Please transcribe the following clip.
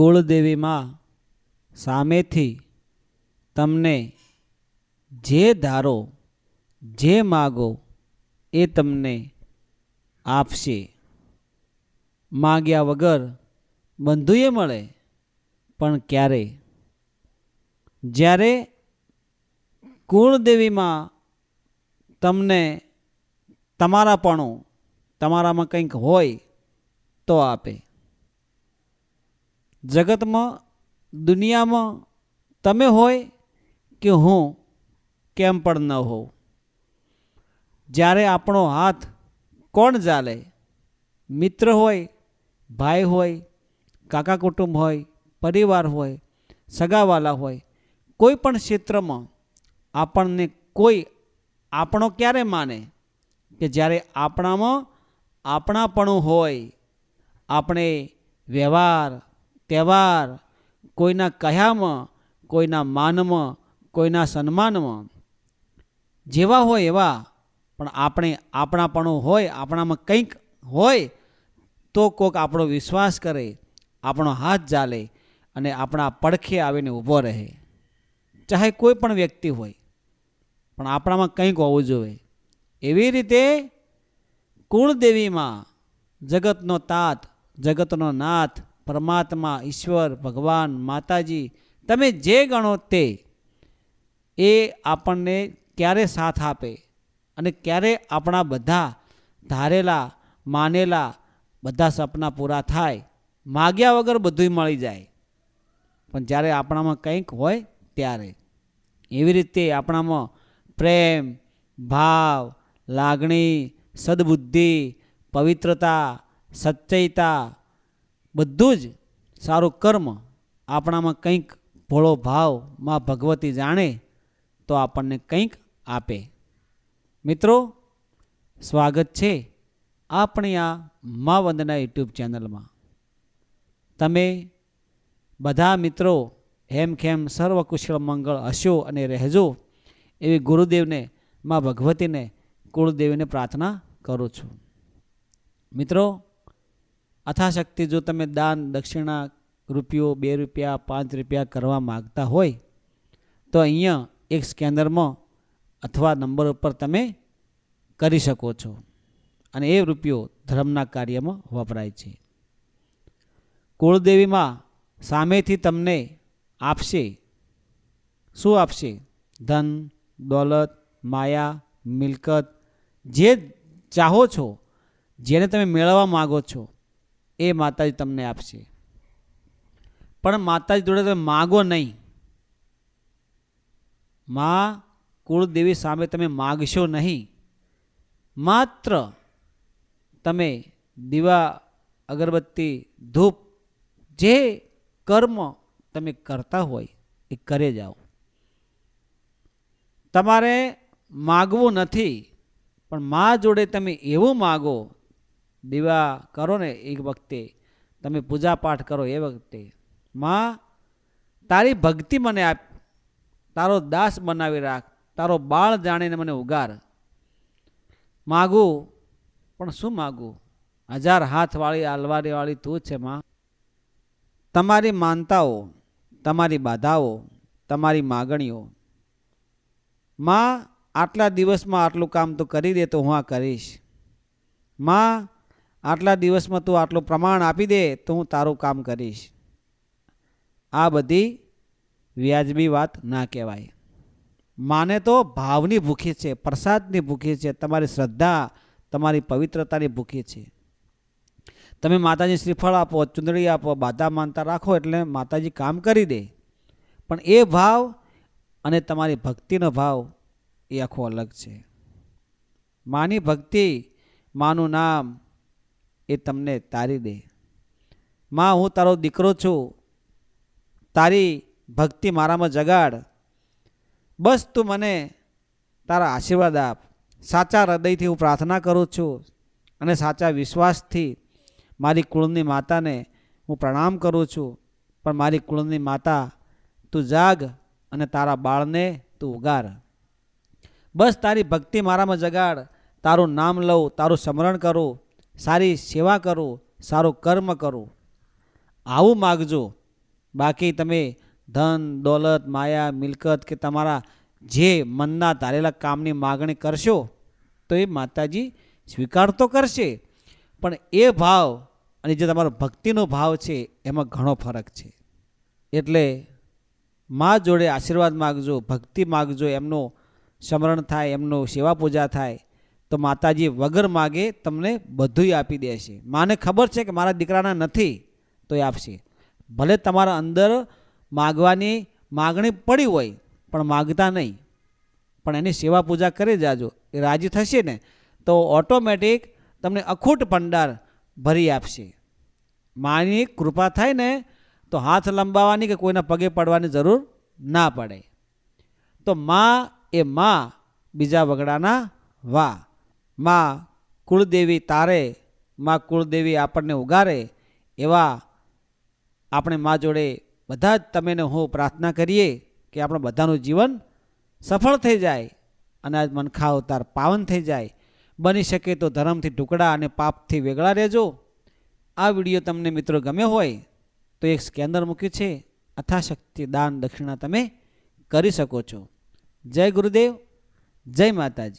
કુળદેવીમાં સામેથી તમને જે ધારો, જે માગો, એ તમને આપશે. માગ્યા વગર બંધુએ મળે, પણ ક્યારે? જ્યારે કુળદેવીમાં તમને તમારાપણું, તમારામાં કંઈક હોય, તો આપે. જગતમાં, દુનિયામાં તમે હોય કે હું, કેમ પણ ન હોઉં. જ્યારે આપણો હાથ કોણ ચાલે? મિત્ર હોય, ભાઈ હોય, કાકા કુટુંબ હોય, પરિવાર હોય, સગાવાલા હોય, કોઈ પણ ક્ષેત્રમાં આપણને કોઈ આપણો ક્યારે માને કે જ્યારે આપણામાં આપણાપણું હોય, આપણે વ્યવહાર તહેવાર કોઈના કહ્યામાં કોઈના માનમાં, કોઈના સન્માનમાં. જેવા હોય એવા, પણ આપણે આપણાપણું હોય, આપણામાં કંઈક હોય, તો કોક આપણો વિશ્વાસ કરે, આપણો હાથ ચાલે અને આપણા પડખે આવીને ઊભો રહે. ચાહે કોઈ પણ વ્યક્તિ હોય, પણ આપણામાં કંઈક હોવું જોઈએ. એવી રીતે કુળદેવીમાં જગતનો તાત, જગતનો નાથ પરમાત્મા, ઈશ્વર, ભગવાન, માતાજી, તમે જે ગણો તે, એ આપણને ક્યારે સાથ આપે અને ક્યારે આપણા બધા ધારેલા, માનેલા બધા સપના પૂરા થાય, માગ્યા વગર બધુંય મળી જાય. પણ જ્યારે આપણામાં કંઈક હોય ત્યારે. એવી રીતે આપણામાં પ્રેમ, ભાવ, લાગણી, સદબુદ્ધિ, પવિત્રતા, સચ્ચયતા બધું જ સારું કર્મ આપણામાં કંઈક ભોળો ભાવમાં ભગવતી જાણે તો આપણને કંઈક આપે. મિત્રો, સ્વાગત છે આપણી આ મા વંદના યુટ્યુબ ચેનલમાં. તમે બધા મિત્રો હેમખેમ ખેમ સર્વકુશળ મંગળ હશો અને રહેજો એવી ગુરુદેવને, મા ભગવતીને, કુળદેવીને પ્રાર્થના કરું છું. મિત્રો અથાશક્તિ જો તમે દાન, દક્ષિણા રૂપિયો, બે રૂપિયા, પાંચ રૂપિયા કરવા માગતા હોય, તો અહીંયા એક સ્કેનરમાં અથવા નંબર ઉપર તમે કરી શકો છો. અને એ રૂપિયો ધર્મના કાર્યમાં વપરાય છે. કુળદેવીમાં સામેથી તમને આપશે. શું આપશે? ધન, દોલત, માયા, મિલકત, જે ચાહો છો, જેને તમે મેળવવા માગો છો. એ માતાજી તમને આપશે. પણ માતાજી જોડે તમે માગો નહીં. મા, કુળદેવી સામે તમે માગશો નહીં. માત્ર તમે દીવા, અગરબત્તી, ધૂપ જે કર્મ તમે કરતા હોય એ કરે જાઓ. તમારે માગવું નથી, પણ મા જોડે તમે એવું માગો દીવા કરો ને એ વખતે, તમે પૂજા પાઠ કરો એ વખતે, માં, તારી ભક્તિ મને આપ, તારો દાસ બનાવી રાખ, તારો બાળ જાણીને મને ઉગાર. માગું, પણ શું માગું? હજાર હાથવાળી, આલવારીવાળી તું છે, માં. તમારી માનતાઓ, તમારી બાધાઓ, તમારી માગણીઓ. માં, આટલા દિવસમાં આટલું કામ તો કરી દે તો હું આ કરીશ. માં આટલા દિવસમાં તું આટલું પ્રમાણ આપી દે તો હું તારું કામ કરીશ. આ બધી વ્યાજબી વાત ના કહેવાય. માને તો ભાવની ભૂખી છે, પ્રસાદની ભૂખી છે, તમારી શ્રદ્ધા, તમારી પવિત્રતાની ભૂખી છે. તમે માતાજી શ્રીફળ આપો, ચુંદડી આપો, બાધા માનતા રાખો એટલે માતાજી કામ કરી દે. પણ એ ભાવ અને તમારી ભક્તિનો ભાવ એ આખો અલગ છે. માની ભક્તિ, માનું નામ એ તમને તારી દે. માં, હું તારો દીકરો છું. તારી ભક્તિ મારામાં જગાડ. બસ તું મને તારા આશીર્વાદ આપ. સાચા હૃદયથી હું પ્રાર્થના કરું છું અને સાચા વિશ્વાસથી મારી કુળની માતાને હું પ્રણામ કરું છું. પણ મારી કુળની માતા, તું જાગ અને તારા બાળને તું ઉગાર. બસ તારી ભક્તિ મારામાં જગાડ. તારું નામ લઉં, તારું સ્મરણ કરું. સારી સેવા કરું, સારું કર્મ કરું. આવું માગજો. બાકી તમે ધન, દોલત, માયા, મિલકત કે તમારા જે મનના ધારેલા કામની માગણી કરશો, તો એ માતાજી સ્વીકાર તો કરશે. પણ એ ભાવ અને જે તમારો ભક્તિનો ભાવ છે, એમાં ઘણો ફરક છે. એટલે મા જોડે આશીર્વાદ માગજો, ભક્તિ માગજો, એમનું સ્મરણ થાય, એમનું સેવા પૂજા થાય. તો માતાજી વગર માગે તમને બધુંય આપી દેશે. માને ખબર છે કે મારા દીકરાના નથી તો એ આપશે. ભલે તમારા અંદર માગવાની માગણી પડી હોય, પણ માગતા નહીં. પણ એની સેવા પૂજા કરી જાજો. એ રાજી થશે ને, તો ઓટોમેટિક તમને અખૂટ ભંડાર ભરી આપશે. માની કૃપા થાય ને, તો હાથ લંબાવવાની કે કોઈના પગે પડવાની જરૂર ના પડે. તો મા એ મા, બીજા વગડાના વા. માં કુળદેવી તારે, માં કુળદેવી આપણને ઉગારે, એવા આપણે મા જોડે બધા જ તમેને હું પ્રાર્થના કરીએ કે આપણે બધાનું જીવન સફળ થઈ જાય અને આ મનખા અવતાર પાવન થઈ જાય. બની શકે તો ધર્મથી ટુકડા અને પાપથી વેગળા રહેજો. આ વીડિયો તમને મિત્રો ગમ્યો હોય તો એક સ્કેનર મૂક્યું છે. અથાશક્તિ દાન દક્ષિણા તમે કરી શકો છો. જય ગુરુદેવ, જય માતાજી.